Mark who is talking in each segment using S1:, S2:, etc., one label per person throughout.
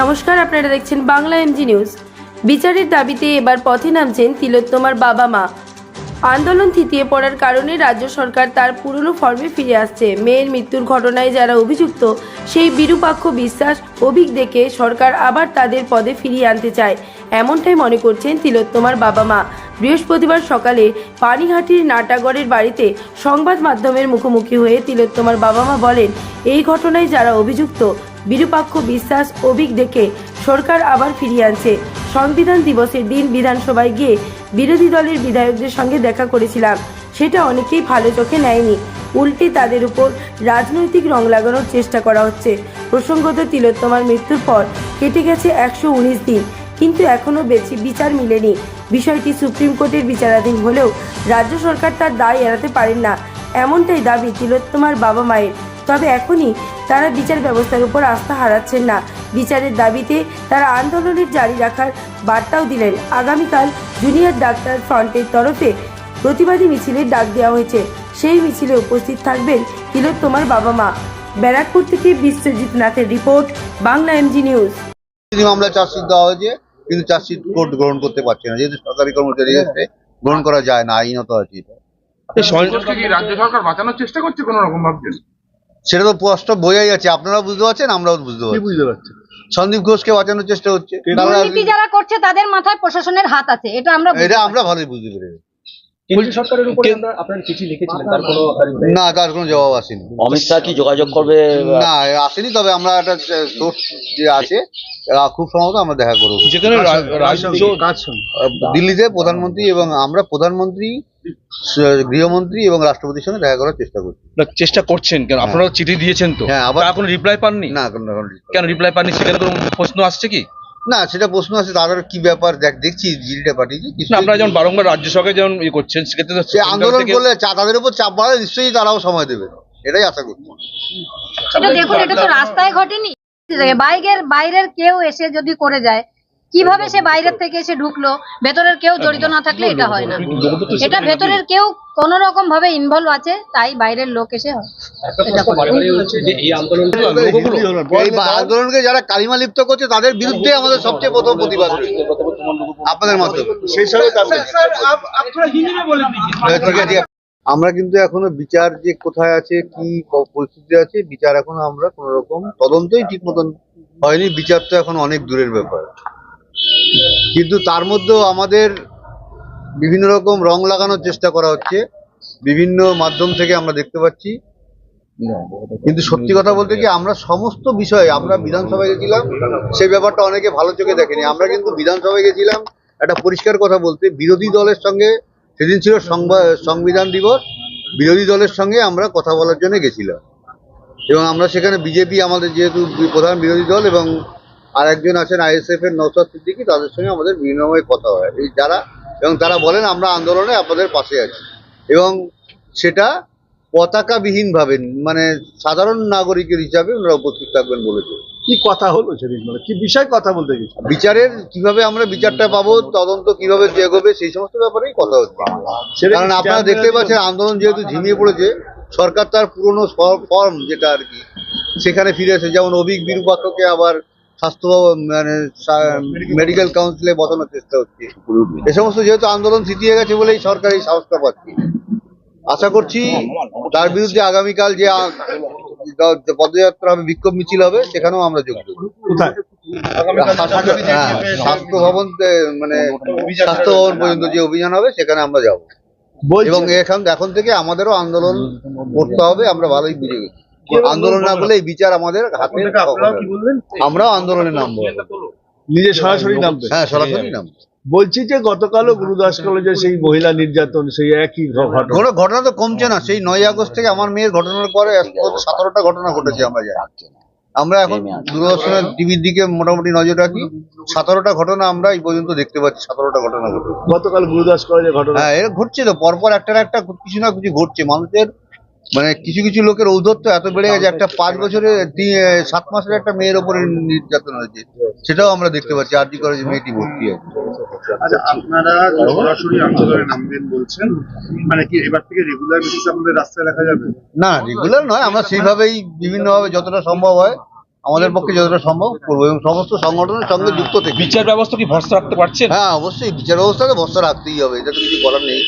S1: নমস্কার, আপনারা দেখছেন বাংলা এমজি নিউজ বিচারের দাবিতে এবার পথে নামছেন তিলোত্তমার বাবা মা আন্দোলন থিতিয়ে পড়ার কারণে রাজ্য সরকার তার পুরনো ফর্মে ফিরে আসছে। মেয়ের মৃত্যুর ঘটনায় যারা অভিযুক্ত, সেই বিরূপাক্ষ বিশ্বাস, অভিক দেখে সরকার আবার তাদের পদে ফিরিয়ে আনতে চায়। এমনটাই মনে করছেন তিলোত্তমার বাবা মা বৃহস্পতিবার সকালে পানিহাটির নাটাগড়ের বাড়িতে সংবাদ মাধ্যমের মুখোমুখি হয়ে তিলোত্তমার বাবা মা বলেন, এই ঘটনায় যারা অভিযুক্ত বিরূপাক্ষ বিশ্বাস অভিক দেখে সরকার আবার ফিরিয়ে আনছে। সংবিধান দিবসের দিন বিধানসভায় গিয়ে বিরোধী দলের বিধায়কদের সঙ্গে দেখা করেছিলাম। সেটা অনেকেই ভালো চোখে নেয়নি। উল্টে তাদের উপর রাজনৈতিক রং লাগানোর চেষ্টা করা হচ্ছে। প্রসঙ্গত তিলোত্তমার মৃত্যুর পর কেটে গেছে একশো উনিশ দিন, কিন্তু এখনও বেশি বিচার মিলেনি। বিষয়টি সুপ্রিম কোর্টের বিচারাধীন হলেও রাজ্য সরকার তার দায় এড়াতে পারেন না। এমনটাই দাবি তিলোত্তমার বাবা মায়ের। তবে এখনই তারা বিচার ব্যবস্থার উপর আস্থা হারাচ্ছেন না। বিচারের দাবিতে তারা আন্দোলনের জারি রাখার বার্তাও দিলেন। আগামীকাল জুনিয়র ডাক্তার ফ্রন্টের তরফে প্রতিবাদী মিছিলের ডাক দেওয়া হয়েছে। সেই মিছিলে উপস্থিত থাকবেন তিলোত্তমার বাবা মা। ব্যারাকপুর থেকে বিশ্বজিৎ নাথের রিপোর্ট বাংলা এমজি নিউজ।
S2: মামলা চার্জশিট দেওয়া হয়েছে কিন্তু চার্জশিট কোর্ট গ্রহণ করতে পারছে না। যেহেতু সরকারি কর্মচারী এসে গ্রহণ করা যায় না আইনত আছে এটা।
S3: রাজ্য সরকার বাঁচানোর চেষ্টা করছে কোন রকম ভাবছেন?
S2: সেটা তো স্পষ্ট বোঝাই যাচ্ছে। আপনারা বুঝতে পারছেন আমরাও বুঝতে পারছি
S4: বুঝতে পারছি।
S2: সন্দীপ ঘোষকে বাঁচানোর চেষ্টা হচ্ছে।
S5: দুর্নীতি যারা করছে তাদের মাথায় প্রশাসনের হাত আছে। এটা আমরা
S2: এটা আমরা ভালোই বুঝতে পেরেছি।
S6: সরকারের উপরে আমরা চিঠি লিখেছিলেন তার কোনো
S2: না তার কোনো জবাব আসেনি।
S7: অমিত শাহ কি যোগাযোগ করবে?
S2: না আসেনি তবে আমরা একটা সোর্স যে আছে খুব সম্ভবত আমরা দেখা করব।
S4: যেখানে
S2: দিল্লিতে প্রধানমন্ত্রী এবং আমরা প্রধানমন্ত্রী গৃহমন্ত্রী এবং রাষ্ট্রপতির সঙ্গে দেখা করার চেষ্টা করছি।
S4: চেষ্টা করছেন কেন? আপনারা চিঠি দিয়েছেন তো?
S2: হ্যাঁ, আবার-
S4: কোনো রিপ্লাই পাননি?
S2: না কেন
S4: রিপ্লাই পাননি? সেখানে কোনো প্রশ্ন আসছে কি?
S2: না সেটা প্রশ্ন আছে তাদের কি ব্যাপার? দেখ দেখছি জিডিটা পাঠিয়েছি
S4: আপনারা যেমন বারংবার রাজ্য সরকার যেমন ইয়ে করছেন সেক্ষেত্রে তো
S2: আন্দোলন করলে তাদের উপর চাপ বাড়ালে নিশ্চয়ই তারাও সময় দেবে। এটাই আশা করছি।
S5: দেখুন এটা তো রাস্তায় ঘটেনি। বাইরের বাইরের কেউ এসে যদি করে যায় কীভাবে সে বাইরের থেকে এসে ঢুকলো? ভেতরের কেউ জড়িত না থাকলে এটা হয় না। এটা ভেতরের কেউ কোন রকম ভাবে ইনভলভ আছে তাই বাইরের লোক এসে হয়।
S2: আন্দোলনকে যারা কালিমা লিপ্ত করছে তাদের বিরুদ্ধে আমাদের সবচেয়ে প্রথম প্রতিবাদ আপনাদের মাধ্যমে। আমরা কিন্তু এখনও বিচার যে কোথায় আছে কি পরিস্থিতি আছে বিচার এখনও আমরা কোন রকম তদন্তই ঠিক মতন হয়নি। বিচার তো এখন অনেক দূরের ব্যাপার। কিন্তু তার মধ্যেও আমাদের বিভিন্ন রকম রং লাগানোর চেষ্টা করা হচ্ছে। বিভিন্ন মাধ্যম থেকে আমরা দেখতে পাচ্ছি। কিন্তু সত্যি কথা বলতে কি, আমরা সমস্ত বিষয়ে, আমরা বিধানসভায় গেছিলাম সেই ব্যাপারটা অনেকে ভালো চোখে দেখেনি। আমরা কিন্তু বিধানসভায় গেছিলাম, একটা পরিষ্কার কথা বলতে, বিরোধী দলের সঙ্গে, সেদিন ছিল সংবা- সংবিধান দিবস, বিরোধী দলের সঙ্গে আমরা কথা বলার জন্য গেছিলাম। এবং আমরা সেখানে বিজেপি, আমাদের যেহেতু প্রধান বিরোধী দল এবং আর একজন আছেন আইএসএফ এর নৌসাদ সিদ্দিকি তাদের সঙ্গে আমাদের বিনিময় কথা হয়। এই যারা এবং তারা বলেন আমরা আন্দোলনে আপনাদের পাশে আছি। এবং সেটা পতাকাবিহীন ভাবে মানে সাধারণ নাগরিকের হিসাবে ওনারা উপস্থিত থাকবেন বলেছে।
S8: কি কথা হলো সেদিন? মানে কি বিষয় কথা বলতে গেছি?
S2: বিচারের কীভাবে আমরা বিচারটা পাবো তদন্ত কীভাবে এগোবে সেই সমস্ত ব্যাপারেই কথা হচ্ছে। কারণ আপনারা দেখতে পাচ্ছেন আন্দোলন যেহেতু ঝিমিয়ে পড়েছে সরকার তার পুরনো ফর্ম যেটা আর কি সেখানে ফিরে এসে যেমন অভিক বিরূপাক্ষকে আবার স্বাস্থ্য মানে মেডিকেল কাউন্সিলে বসানোর চেষ্টা হচ্ছে। এ সমস্ত যেহেতু আন্দোলন থিতিয়ে গেছে বলেই সরকার এই সাহসটা পাচ্ছে। আশা করছি তার বিরুদ্ধে আগামীকাল যে পদযাত্রা হবে বিক্ষোভ মিছিল হবে সেখানেও আমরা যোগ দেবো। স্বাস্থ্য- হ্যাঁ, ভবন মানে স্বাস্থ্য ভবন পর্যন্ত যে অভিযান হবে সেখানে আমরা যাব। এবং এখন এখন থেকে আমাদেরও আন্দোলন করতে হবে আমরা ভালোই বুঝে গেছি। আন্দোলন না বলে এই বিচার আমাদের হাতে আমরাও আন্দোলনে নামবো।
S8: নিজে সরাসরি নামবে।
S2: হ্যাঁ সরাসরি নামবো।
S8: বলছি যে গতকালও গুরুদাস কলেজে সেই মহিলা নির্যাতন সেই একই ঘটনা।
S2: ঘটনা তো কমছে না। সেই নয় আগস্ট থেকে আমার মেয়ের ঘটনার পরে সতেরোটা ঘটনা ঘটেছে আমরা জানি। আমরা এখন দূরদর্শনের টিভির দিকে মোটামুটি নজর রাখি। সতেরোটা ঘটনা আমরা এই পর্যন্ত দেখতে পাচ্ছি সতেরোটা ঘটনা ঘটেছে।
S8: গতকাল গুরুদাস কলেজে ঘটনা।
S2: হ্যাঁ এর ঘটছে তো। পরপর একটা না একটা কিছু না কিছু ঘটছে। মানুষের মানে কিছু কিছু লোকের ঔদ্ধত্য এত বেড়ে গেছে একটা পাঁচ বছরের সাত মাসের একটা মেয়ের ওপরে নির্যাতন হয়েছে সেটাও আমরা দেখতে পাচ্ছি আরজি করে যে মেয়েটি ভর্তি আছে
S3: আচ্ছা আপনারা সরাসরি আন্দোলনে নামবেন বলছেন মানে কি এবার থেকে রেগুলার বেসিস আপনাদের রাস্তায় দেখা যাবে?
S2: না রেগুলার নয় আমরা সেইভাবেই বিভিন্নভাবে যতটা সম্ভব হয় আমাদের পক্ষে যতটা সম্ভব করব এবং সমস্ত সংগঠনের সঙ্গে যুক্ত থেকে।
S4: বিচার ব্যবস্থা কি ভরসা রাখতে পারছেন?
S2: হ্যাঁ অবশ্যই বিচার ব্যবস্থাকে ভরসা রাখতেই হবে এটা তো কিছু করার নেই।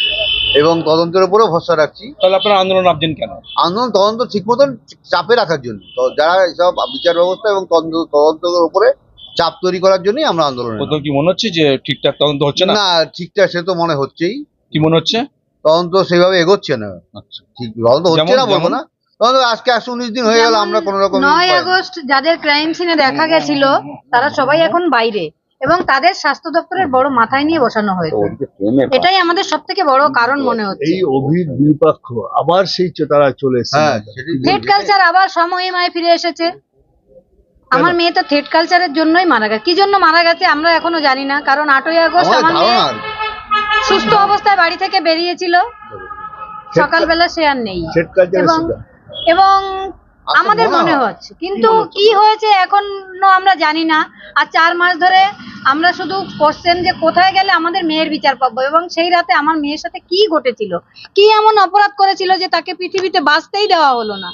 S2: এবং তদন্তের উপরেও ভরসা রাখছি।
S4: তাহলে আপনারা আন্দোলন নামছেন কেন?
S2: আন্দোলন তদন্ত ঠিক মতন চাপে রাখার জন্য। তো যারা এসব বিচার ব্যবস্থা এবং তদন্ত তদন্তের উপরে চাপ তৈরি করার জন্যই আমরা আন্দোলন
S4: কোথাও কি মনে হচ্ছে যে ঠিকঠাক তদন্ত হচ্ছে না?
S2: না ঠিকঠাক সে তো মনে হচ্ছেই।
S4: কি মনে হচ্ছে?
S2: তদন্ত সেভাবে এগোচ্ছে না।
S4: আচ্ছা।
S2: ঠিক তদন্ত হচ্ছে না বলব? না। তদন্ত আজকে একশো উনিশ দিন হয়ে গেল আমরা কোনো রকম
S5: নয় আগস্ট যাদের ক্রাইম সিনে দেখা গেছিল তারা সবাই এখন বাইরে। এবং তাদের স্বাস্থ্য দপ্তরের বড় মাথায় নিয়ে বসানো হয়েছে। এটাই আমাদের সব থেকে বড় কারণ মনে হচ্ছে।
S8: এই অভির বিপক্ষ আবার সেই তারা চলে এসেছে।
S2: হ্যাঁ
S5: কালচার আবার সমহিমায় ফিরে এসেছে। আমার মেয়ে তো থেট কালচারের জন্যই মারা গেছে। কি জন্য মারা গেছে আমরা এখনও জানি না কারণ আটই আগস্ট
S2: আমাদের
S5: আমার মেয়ে। সুস্থ অবস্থায় বাড়ি থেকে বেরিয়েছিল। সকালবেলা সে আর নেই। এবং এবং
S2: আচ্ছা,
S5: আমাদের
S2: মনে
S5: মনে হচ্ছে। কিন্তু কি হয়েছে এখনও আমরা জানি না। আর চার মাস ধরে আমরা শুধু কোশ্চেন যে কোথায় গেলে আমাদের মেয়ের বিচার পাবো এবং সেই রাতে আমার মেয়ের সাথে কি ঘটেছিল? কি এমন অপরাধ করেছিল যে তাকে পৃথিবীতে বাঁচতেই দেওয়া হলো না?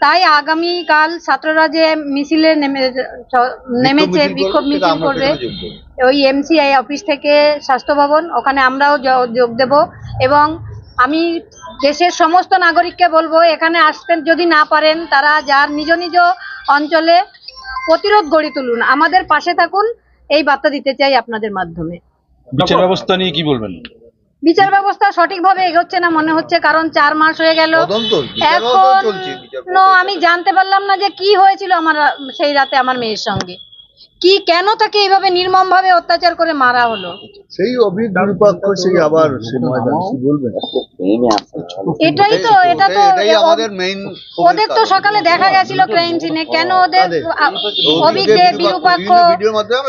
S5: তাই আগামী কাল ছাত্ররা যে মিছিলে নেমে নেমেছে
S2: বিক্ষোভ মিছিল করবে।
S5: ওই এমসিআই অফিস থেকে স্বাস্থ্য ভবন ওখানে আমরাও যোগ দেব এবং আমি দেশের সমস্ত নাগরিককে বলব এখানে আসতে যদি না পারেন তারা যার নিজ নিজ অঞ্চলে প্রতিরোধ গড়ে তুলুন। আমাদের পাশে থাকুন এই বার্তা দিতে চাই আপনাদের মাধ্যমে।
S4: বিচার ব্যবস্থা নিয়ে কি বলবেন?
S5: বিচার ব্যবস্থা সঠিকভাবে এগোচ্ছে না মনে হচ্ছে কারণ চার মাস হয়ে গেল। এখন
S2: চলছে বিচার
S5: নো আমি জানতে পারলাম না যে কি হয়েছিল আমার সেই রাতে আমার মেয়ের সঙ্গে। কি কেন তাকে এইভাবে নির্মম ভাবে অত্যাচার করে মারা হলো?
S8: সেই সেই আবার বলবেন?
S5: এটাই তো এটা তো
S2: আমাদের মেইন
S5: ওদের তো সকালে দেখা গেছিল ক্রাইম সিনে কেন ওদের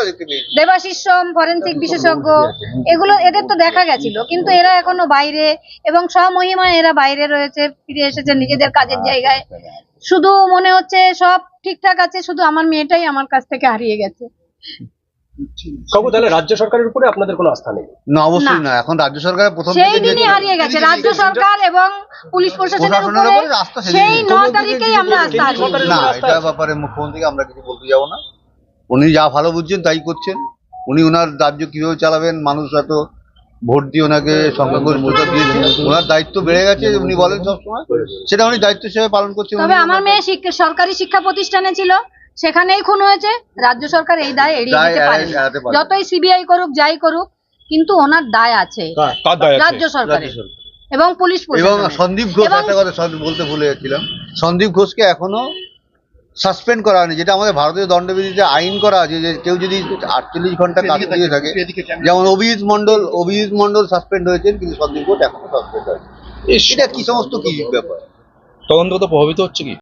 S2: দেখতে পেয়েছি।
S5: দেবাশিস সোম ফরেন্সিক বিশেষজ্ঞ এগুলো এদের তো দেখা গেছিল। কিন্তু এরা এখনও বাইরে এবং স্বমহিমায় এরা বাইরে রয়েছে ফিরে এসেছে নিজেদের কাজের জায়গায়। শুধু মনে হচ্ছে সব ঠিকঠাক আছে শুধু আমার মেয়েটাই আমার কাছ থেকে হারিয়ে গেছে।
S6: কাকু তাহলে রাজ্য সরকারের উপরে আপনাদের কোনো আস্থা নেই?
S2: না অবশ্যই
S5: না।
S2: এখন রাজ্য সরকারের প্রথম
S5: সেই দিনই হারিয়ে গেছে। রাজ্য সরকার এবং পুলিশ প্রশাসনের উপরে। সেই ন তারিখেই আমরা আস্থা হারিয়ে
S2: না এটা ব্যাপারে মুখ্যমন্ত্রীকে আমরা কিছু বলতে যাব না। উনি যা ভালো বুঝছেন তাই করছেন। উনি ওনার রাজ্য কীভাবে চালাবেন মানুষ এত ভোট দিয়ে ওনাকে সংখ্যাগরিষ্ঠতা দিয়েছে। ওনার দায়িত্ব বেড়ে গেছে উনি বলেন সবসময়। সেটা উনি দায়িত্ব হিসেবে পালন করছেন।
S5: তবে
S2: উনি
S5: আমার মেয়ে শিক্ষা- সরকারি শিক্ষা প্রতিষ্ঠানে ছিল। সেখানেই খুন হয়েছে রাজ্য সরকার এই দায় এড়িয়ে
S2: দায়
S5: দিতে পারে। যতই সিবিআই করুক যাই করুক কিন্তু ওনার দায় আছে।
S4: কার?
S5: রাজ্য সরকারের।
S2: সরকার।
S5: এবং পুলিশ
S2: এবং সন্দীপ ঘোষ একটা কথা বলতে ভুলে গেছিলাম। সন্দীপ ঘোষকে এখনও সাসপেন্ড করা হয়নি যেটা আমাদের ভারতীয় দণ্ডবিধিতে আইন করা আছে যে কেউ যদি আটচল্লিশ ঘণ্টা কাজ দিয়ে থাকে যেমন অভিজিৎ মন্ডল অভিজিৎ মন্ডল সাসপেন্ড হয়েছেন কিন্তু সন্দীপ ঘোষ এখনও সাসপেন্ড হয়নি। এটা কি সমস্ত কি ব্যাপার?
S4: তদন্ত তো প্রভাবিত হচ্ছে কি?